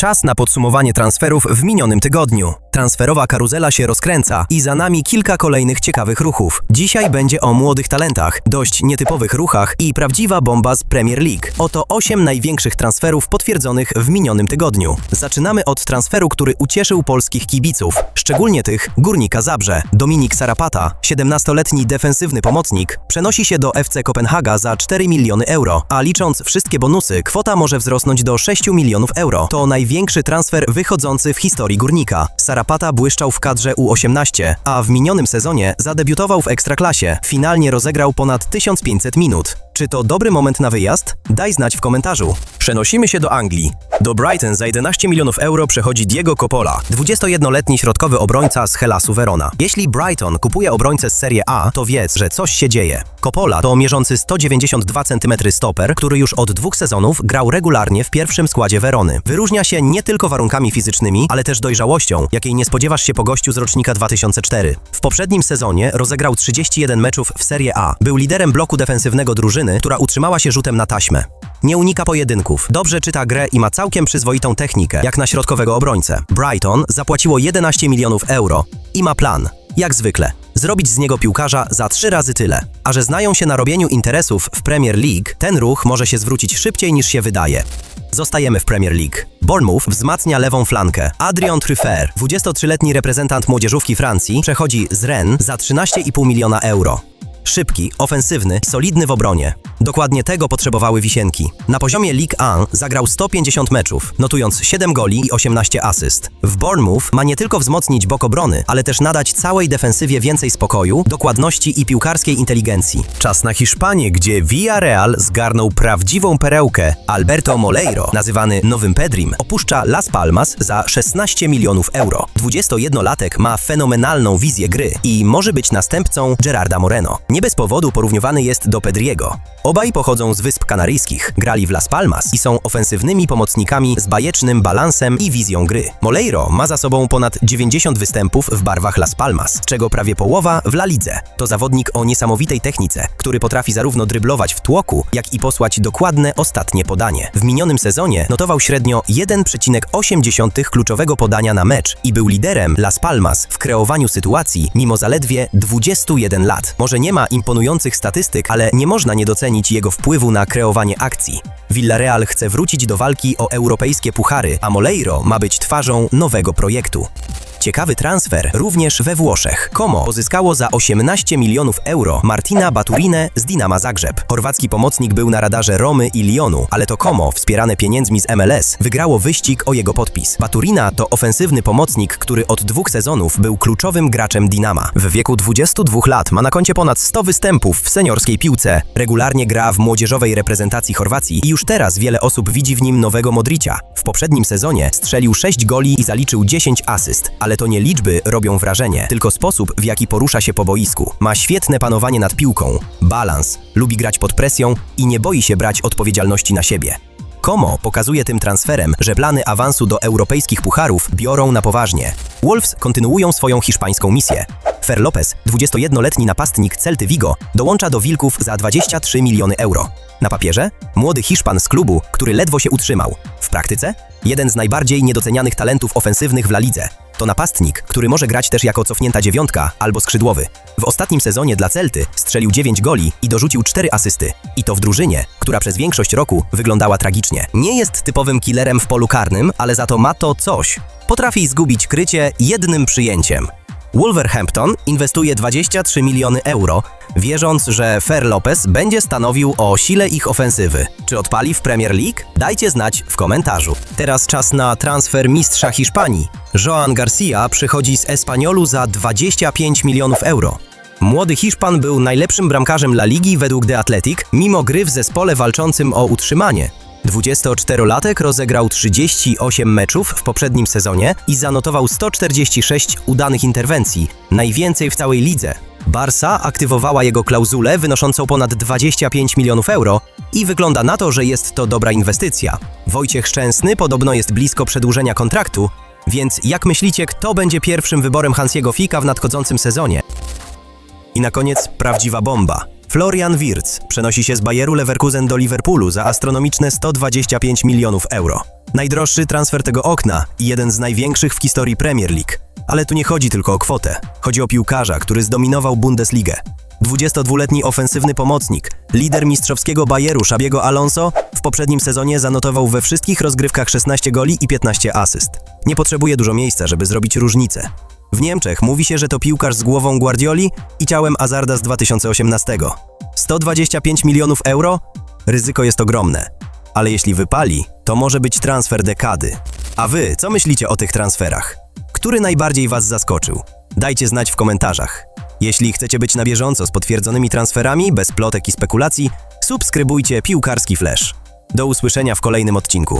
Czas na podsumowanie transferów w minionym tygodniu. Transferowa karuzela się rozkręca i za nami kilka kolejnych ciekawych ruchów. Dzisiaj będzie o młodych talentach, dość nietypowych ruchach i prawdziwa bomba z Premier League. Oto 8 największych transferów potwierdzonych w minionym tygodniu. Zaczynamy od transferu, który ucieszył polskich kibiców, szczególnie tych Górnika Zabrze. Dominik Sarapata, 17-letni defensywny pomocnik, przenosi się do FC Kopenhaga za 4 miliony euro, a licząc wszystkie bonusy, kwota może wzrosnąć do 6 milionów euro. To największy transfer wychodzący w historii Górnika. Sarapata błyszczał w kadrze U18, a w minionym sezonie zadebiutował w Ekstraklasie. Finalnie rozegrał ponad 1500 minut. Czy to dobry moment na wyjazd? Daj znać w komentarzu. Przenosimy się do Anglii. Do Brighton za 11 milionów euro przechodzi Diego Coppola, 21-letni środkowy obrońca z Helasu Verona. Jeśli Brighton kupuje obrońcę z Serie A, to wiedz, że coś się dzieje. Coppola to mierzący 192 cm stoper, który już od dwóch sezonów grał regularnie w pierwszym składzie Verony. Wyróżnia się nie tylko warunkami fizycznymi, ale też dojrzałością, jakiej nie spodziewasz się po gościu z rocznika 2004. W poprzednim sezonie rozegrał 31 meczów w Serie A. Był liderem bloku defensywnego drużyny, która utrzymała się rzutem na taśmę. Nie unika pojedynków, dobrze czyta grę i ma całkiem przyzwoitą technikę, jak na środkowego obrońcę. Brighton zapłaciło 11 milionów euro i ma plan, jak zwykle, zrobić z niego piłkarza za trzy razy tyle. A że znają się na robieniu interesów w Premier League, ten ruch może się zwrócić szybciej niż się wydaje. Zostajemy w Premier League. Bournemouth wzmacnia lewą flankę. Adrian Truffer, 23-letni reprezentant młodzieżówki Francji, przechodzi z Rennes za 13,5 miliona euro. Szybki, ofensywny, solidny w obronie. Dokładnie tego potrzebowały wisienki. Na poziomie Ligue 1 zagrał 150 meczów, notując 7 goli i 18 asyst. W Bournemouth ma nie tylko wzmocnić bok obrony, ale też nadać całej defensywie więcej spokoju, dokładności i piłkarskiej inteligencji. Czas na Hiszpanię, gdzie Villarreal zgarnął prawdziwą perełkę. Alberto Moleiro, nazywany Nowym Pedrim, opuszcza Las Palmas za 16 milionów euro. 21-latek ma fenomenalną wizję gry i może być następcą Gerarda Moreno. Nie bez powodu porównywany jest do Pedriego. Obaj pochodzą z Wysp Kanaryjskich, grali w Las Palmas i są ofensywnymi pomocnikami z bajecznym balansem i wizją gry. Moleiro ma za sobą ponad 90 występów w barwach Las Palmas, z czego prawie połowa w La Lidze. To zawodnik o niesamowitej technice, który potrafi zarówno dryblować w tłoku, jak i posłać dokładne ostatnie podanie. W minionym sezonie notował średnio 1,8 kluczowego podania na mecz i był liderem Las Palmas w kreowaniu sytuacji mimo zaledwie 21 lat. Może nie ma imponujących statystyk, ale nie można nie docenić jego wpływu na kreowanie akcji. Villarreal chce wrócić do walki o europejskie puchary, a Moleiro ma być twarzą nowego projektu. Ciekawy transfer również we Włoszech. Como pozyskało za 18 milionów euro Martina Baturinę z Dinama Zagrzeb. Chorwacki pomocnik był na radarze Romy i Lyonu, ale to Como, wspierane pieniędzmi z MLS, wygrało wyścig o jego podpis. Baturina to ofensywny pomocnik, który od dwóch sezonów był kluczowym graczem Dinama. W wieku 22 lat ma na koncie ponad 100 występów w seniorskiej piłce. Regularnie gra w młodzieżowej reprezentacji Chorwacji i już teraz wiele osób widzi w nim nowego Modricia. W poprzednim sezonie strzelił 6 goli i zaliczył 10 asyst, ale to nie liczby robią wrażenie, tylko sposób, w jaki porusza się po boisku. Ma świetne panowanie nad piłką, balans, lubi grać pod presją i nie boi się brać odpowiedzialności na siebie. Como pokazuje tym transferem, że plany awansu do europejskich pucharów biorą na poważnie. Wolves kontynuują swoją hiszpańską misję. Fer Lopez, 21-letni napastnik Celty Vigo, dołącza do Wilków za 23 miliony euro. Na papierze? Młody Hiszpan z klubu, który ledwo się utrzymał. W praktyce? Jeden z najbardziej niedocenianych talentów ofensywnych w La Lidze. To napastnik, który może grać też jako cofnięta dziewiątka albo skrzydłowy. W ostatnim sezonie dla Celty strzelił 9 goli i dorzucił 4 asysty. I to w drużynie, która przez większość roku wyglądała tragicznie. Nie jest typowym killerem w polu karnym, ale za to ma to coś. Potrafi zgubić krycie jednym przyjęciem. Wolverhampton inwestuje 23 miliony euro, wierząc, że Fer Lopez będzie stanowił o sile ich ofensywy. Czy odpali w Premier League? Dajcie znać w komentarzu. Teraz czas na transfer mistrza Hiszpanii. Joan Garcia przychodzi z Espaniolu za 25 milionów euro. Młody Hiszpan był najlepszym bramkarzem La Ligi według The Athletic, mimo gry w zespole walczącym o utrzymanie. 24-latek rozegrał 38 meczów w poprzednim sezonie i zanotował 146 udanych interwencji, najwięcej w całej lidze. Barsa aktywowała jego klauzulę wynoszącą ponad 25 milionów euro i wygląda na to, że jest to dobra inwestycja. Wojciech Szczęsny podobno jest blisko przedłużenia kontraktu, więc jak myślicie, kto będzie pierwszym wyborem Hansiego Fika w nadchodzącym sezonie? I na koniec prawdziwa bomba. Florian Wirtz przenosi się z Bayeru Leverkusen do Liverpoolu za astronomiczne 125 milionów euro. Najdroższy transfer tego okna i jeden z największych w historii Premier League. Ale tu nie chodzi tylko o kwotę. Chodzi o piłkarza, który zdominował Bundesligę. 22-letni ofensywny pomocnik, lider mistrzowskiego Bayeru Szabiego Alonso w poprzednim sezonie zanotował we wszystkich rozgrywkach 16 goli i 15 asyst. Nie potrzebuje dużo miejsca, żeby zrobić różnicę. W Niemczech mówi się, że to piłkarz z głową Guardioli i ciałem Azarda z 2018. 125 milionów euro? Ryzyko jest ogromne. Ale jeśli wypali, to może być transfer dekady. A wy, co myślicie o tych transferach? Który najbardziej was zaskoczył? Dajcie znać w komentarzach. Jeśli chcecie być na bieżąco z potwierdzonymi transferami, bez plotek i spekulacji, subskrybujcie Piłkarski Flash. Do usłyszenia w kolejnym odcinku.